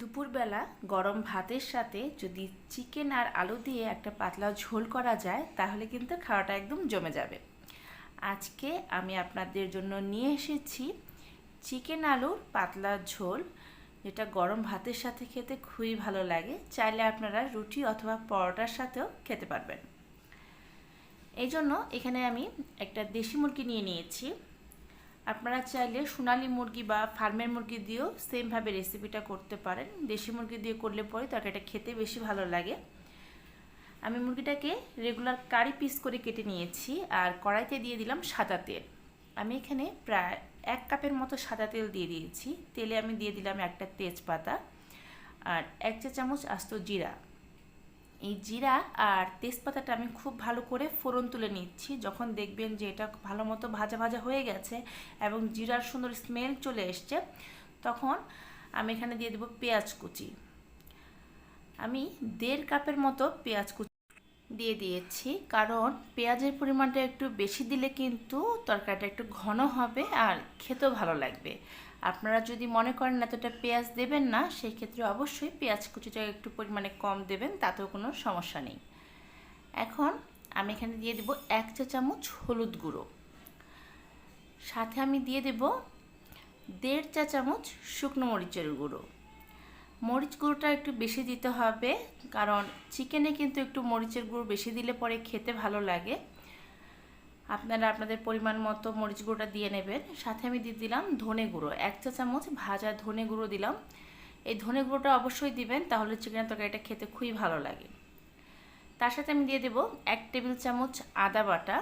দুপুরবেলা গরম ভাতের সাথে যদি চিকেন আর আলু দিয়ে একটা পাতলা ঝোল করা যায়, তাহলে কিন্তু খাওয়াটা একদম জমে যাবে। আজকে আমি আপনাদের জন্য নিয়ে এসেছি চিকেন আলুর পাতলা ঝোল। যেটা গরম ভাতের সাথে খেতে খুবই ভালো লাগে। চাইলে আপনারা রুটি অথবা পরোটার সাথেও খেতে পারবেন। এই জন্য এখানে আমি একটা দেশি মুরগি নিয়ে নিয়েছি। আপনারা চাইলে সোনালি মুরগি বা ফার্মের মুরগি দিয়েও সেমভাবে রেসিপিটা করতে পারেন। দেশি মুরগি দিয়ে করলে পরে তরকারিটা খেতে বেশি ভালো লাগে। আমি মুরগিটাকে রেগুলার কারি পিস করে কেটে নিয়েছি আর কড়াইতে দিয়ে দিলাম সাদা তেল। আমি এখানে প্রায় এক কাপের মতো সাদা তেল দিয়ে দিয়েছি। তেলে আমি দিয়ে দিলাম একটা তেজপাতা আর এক চা চামচ আস্ত জিরা। এই জিরা আর তেজপাতাটা আমি খুব ভালো করে ফোড়ন তুলে নিচ্ছি। যখন দেখবেন যে এটা ভালো মতো ভাজা ভাজা হয়ে গেছে এবং জিরার সুন্দর স্মেল চলে এসছে, তখন আমি এখানে দিয়ে দেবো পেঁয়াজ কুচি। আমি দেড় কাপের মতো পেঁয়াজ কুচি দিয়ে দিয়েছি। কারণ পেঁয়াজের পরিমাণটা একটু বেশি দিলে কিন্তু তরকারিটা একটু ঘন হবে আর খেতেও ভালো লাগবে। আপনারা যদি মনে করেন এতটা পেঁয়াজ দেবেন না সেই ক্ষেত্রে অবশ্যই পেঁয়াজ কুচিটা একটু পরিমাণে কম দেবেন, তাতেও কোনো সমস্যা নেই। এখন আমি এখানে দিয়ে দেব এক চা চামচ হলুদ গুঁড়ো। সাথে আমি দিয়ে দেব দেড় চা চামচ শুকনো মরিচের গুঁড়ো। মরিচ গুঁড়োটা একটু বেশি দিতে হবে, কারণ চিকেনে কিন্তু একটু মরিচের গুঁড়ো বেশি দিলে পরে খেতে ভালো লাগে। আপনারা আপনাদের পরিমাণ মতো মরিচ গুঁড়োটা দিয়ে নেবেন। সাথে আমি দিয়ে দিলাম ধনে গুঁড়ো, এক চা চামচ ভাজা ধনে গুঁড়ো দিলাম। এই ধনে গুঁড়োটা অবশ্যই দিবেন, তাহলে চিকেনের তরকারিটা খেতে খুবই ভালো লাগে। তার সাথে আমি দিয়ে দেব এক টেবিল চামচ আদা বাটা,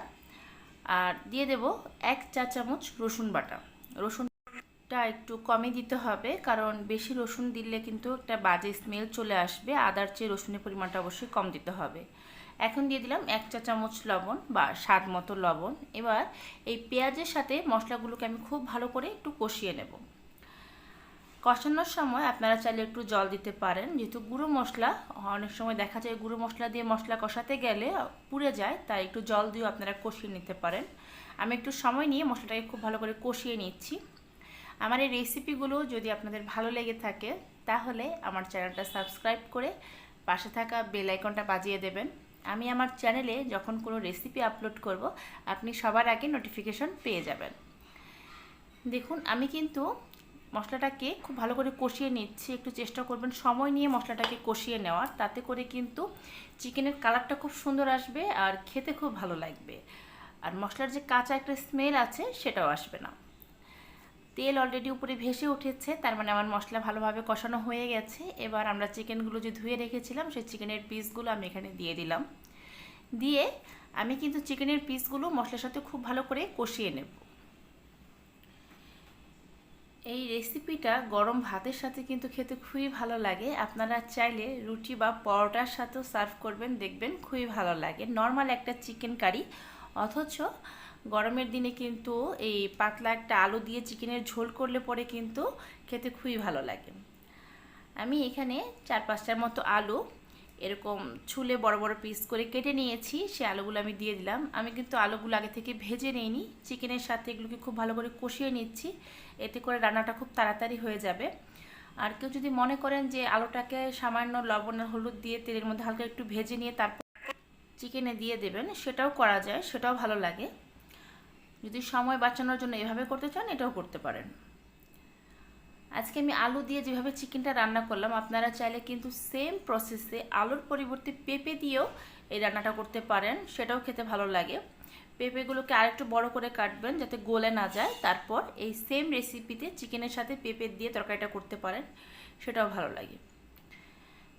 আর দিয়ে দেব এক চা চামচ রসুন বাটা। রসুনটা একটু কমই দিতে হবে, কারণ বেশি রসুন দিলে কিন্তু একটা বাজে স্মেল চলে আসবে, আদার চেয়ে রসুনের পরিমাণটা অবশ্যই কম দিতে হবে। এখন দিয়ে দিলাম এক চা চামচ লবণ বা স্বাদ মতো লবণ। এবার এই পেঁয়াজের সাথে মশলাগুলোকে আমি খুব ভালো করে একটু কষিয়ে নেব। কষানোর সময় আপনারা চাইলে একটু জল দিতে পারেন, যেহেতু গুঁড়ো মশলা, অনেক সময় দেখা যায় গুঁড়ো মশলা দিয়ে মশলা কষাতে গেলে পুড়ে যায়, তাই একটু জল দিয়েও আপনারা কষিয়ে নিতে পারেন। আমি একটু সময় নিয়ে মশলাটাকে খুব ভালো করে কষিয়ে নিচ্ছি। আমার এই রেসিপিগুলো যদি আপনাদের ভালো লেগে থাকে, তাহলে আমার চ্যানেলটা সাবস্ক্রাইব করে পাশে থাকা বেল আইকনটা বাজিয়ে দেবেন। আমি আমার চ্যানেলে যখন কোনো রেসিপি আপলোড করব, আপনি সবার আগে নোটিফিকেশন পেয়ে যাবেন। দেখুন, আমি কিন্তু মশলাটাকে খুব ভালো করে কষিয়ে নিচ্ছি। একটু চেষ্টা করবেন সময় নিয়ে মশলাটাকে কষিয়ে নেওয়ার। তাতে করে কিন্তু চিকেনের কালারটা খুব সুন্দর আসবে আর খেতে খুব ভালো লাগবে। আর মশলার যে কাঁচা একটা স্মেল আছে, সেটাও আসবে না। তেল অলরেডি উপরে ভেসে উঠেছে, তার মানে আমার মশলা ভালোভাবে কষানো হয়ে গেছে। এবার আমরা চিকেনগুলো যে ধুয়ে রেখেছিলাম, সেই চিকেনের পিসগুলো আমি এখানে দিয়ে দিলাম। দিয়ে আমি কিন্তু চিকেনের পিসগুলো মশলার সাথে খুব ভালো করে কষিয়ে নেব। এই রেসিপিটা গরম ভাতের সাথে কিন্তু খেতে খুবই ভালো লাগে। আপনারা চাইলে রুটি বা পরোটার সাথেও সার্ভ করবেন, দেখবেন খুবই ভালো লাগে। নর্মাল একটা চিকেন কারি অথচ গরমের দিনে কিন্তু এই পাতলা একটা আলু দিয়ে চিকেনের ঝোল করলে পরে কিন্তু খেতে খুবই ভালো লাগে। আমি এখানে চার পাঁচটার মতো আলু এরকম ছুলে বড় বড় পিস করে কেটে নিয়েছি, সে আলুগুলো আমি দিয়ে দিলাম। আমি কিন্তু আলুগুলো আগে থেকে ভেজে নিইনি, চিকেনের সাথে এগুলোকে খুব ভালো করে কষিয়ে নিচ্ছি। এতে করে রান্নাটা খুব তাড়াতাড়ি হয়ে যাবে। আর কেউ যদি মনে করেন যে আলুটাকে সামান্য লবণ আর হলুদ দিয়ে তেলের মধ্যে হালকা একটু ভেজে নিয়ে তারপর চিকেনে দিয়ে দেবেন, সেটাও করা যায়, সেটাও ভালো লাগে। যদি সময় বাঁচানোর জন্য এভাবে করতে চান, এটাও করতে পারেন। আজকে আমি আলু দিয়ে যেভাবে চিকেনটা রান্না করলাম, আপনারা চাইলে কিন্তু সেম প্রসেসে আলুর পরিবর্তে পেঁপে দিয়েও এই রান্নাটা করতে পারেন, সেটাও খেতে ভালো লাগে। পেঁপেগুলোকে আরেকটু বড় করে কাটবেন যাতে গলে না যায়। তারপর এই সেম রেসিপিতে চিকেনের সাথে পেঁপে দিয়ে তরকারিটা করতে পারেন, সেটাও ভালো লাগে।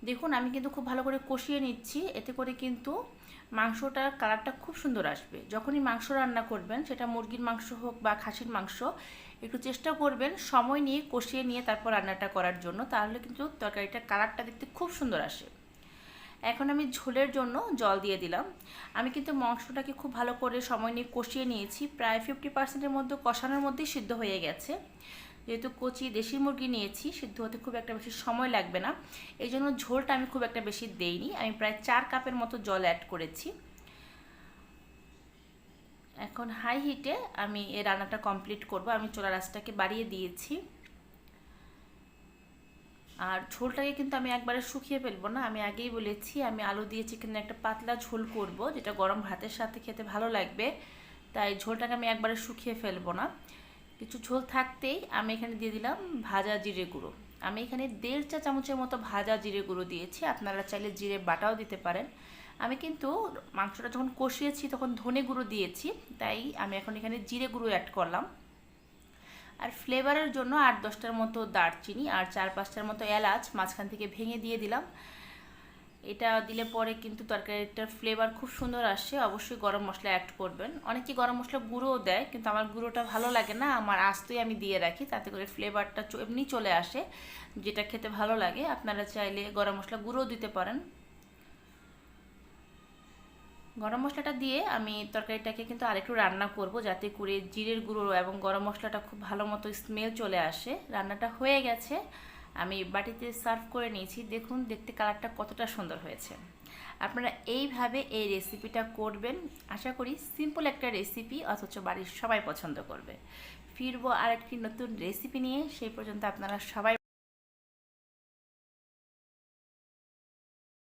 দেখুন, আমি কিন্তু খুব ভালো করে কষিয়ে নিচ্ছি, এতে করে কিন্তু মাংসটার কালারটা খুব সুন্দর আসবে। যখনই মাংস রান্না করবেন, সেটা মুরগির মাংস হোক বা খাসির মাংস, একটু চেষ্টা করবেন সময় নিয়ে কষিয়ে নিয়ে তারপর রান্নাটা করার জন্য, তাহলে কিন্তু তরকারিটার কালারটা দেখতে খুব সুন্দর আসে। এখন আমি ঝোলের জন্য জল দিয়ে দিলাম। আমি কিন্তু মাংসটাকে খুব ভালো করে সময় নিয়ে কষিয়ে নিয়েছি। প্রায় ফিফটি পার্সেন্টের মধ্যে কষানোর মধ্যেই সিদ্ধ হয়ে গেছে। যেহেতু কচি দেশি মুরগি নিয়েছি, সিদ্ধ হতে খুব একটা বেশি সময় লাগবে না। এই জন্য ঝোলটা আমি খুব একটা বেশি দেইনি। আমি প্রায় চার কাপের মতো জল অ্যাড করেছি। এখন হাই হিটে আমি এই রান্নাটা কমপ্লিট করব। আমি চোলা রাসটাকে বাড়িয়ে দিয়েছি। আর ঝোলটাকে কিন্তু আমি একবারে শুকিয়ে ফেলব না। আমি আগেই বলেছি, আমি আলু দিয়ে চিকেনের একটা পাতলা ঝোল করব, যেটা গরম ভাতের সাথে খেতে ভালো লাগবে। তাই ঝোলটাকে আমি একবারে শুকিয়ে ফেলব না। কিছু ঝোল থাকতেই আমি এখানে দিয়ে দিলাম ভাজা জিরে গুঁড়ো। আমি এখানে দেড় চা চামচের মতো ভাজা জিরে গুঁড়ো দিয়েছি, আপনারা চাইলে জিরে বাটাও দিতে পারেন। আমি কিন্তু মাংসটা যখন কষিয়েছি, তখন ধনে গুঁড়ো দিয়েছি, তাই আমি এখন এখানে জিরে গুঁড়ো অ্যাড করলাম। আর ফ্লেভারের জন্য আট দশটার মতো দারচিনি আর চার পাঁচটার মতো এলাচ মাঝখান থেকে ভেঙে দিয়ে দিলাম। এটা দিলে পরে কিন্তু তরকারিটার ফ্লেভার খুব সুন্দর আসে। অবশ্যই গরম মশলা অ্যাড করবেন। অনেকে গরম মশলা গুঁড়োও দেয়, কিন্তু আমার গুঁড়োটা ভালো লাগে না। আমার আস্তই আমি দিয়ে রাখি, তাতে করে ফ্লেভারটা এমনি চলে আসে, যেটা খেতে ভালো লাগে। আপনারা চাইলে গরম মশলা গুঁড়োও দিতে পারেন। গরম মশলাটা দিয়ে আমি তরকারিটাকে কিন্তু আরেকটু রান্না করব, যাতে করে জিরের গুঁড়ো এবং গরম মশলাটা খুব ভালো মতো স্মেল চলে আসে। রান্নাটা হয়ে গেছে। আমি বাটিতে সার্ভ করে নিয়েছি। দেখুন, দেখতে কালারটা কতটা সুন্দর হয়েছে। আপনারা এইভাবে এই রেসিপিটা করবেন। আশা করি সিম্পল একটা রেসিপি, অথচ বাড়ির সবাই পছন্দ করবে। ফিরবো আর একটি নতুন রেসিপি নিয়ে। সেই পর্যন্ত আপনারা সবাই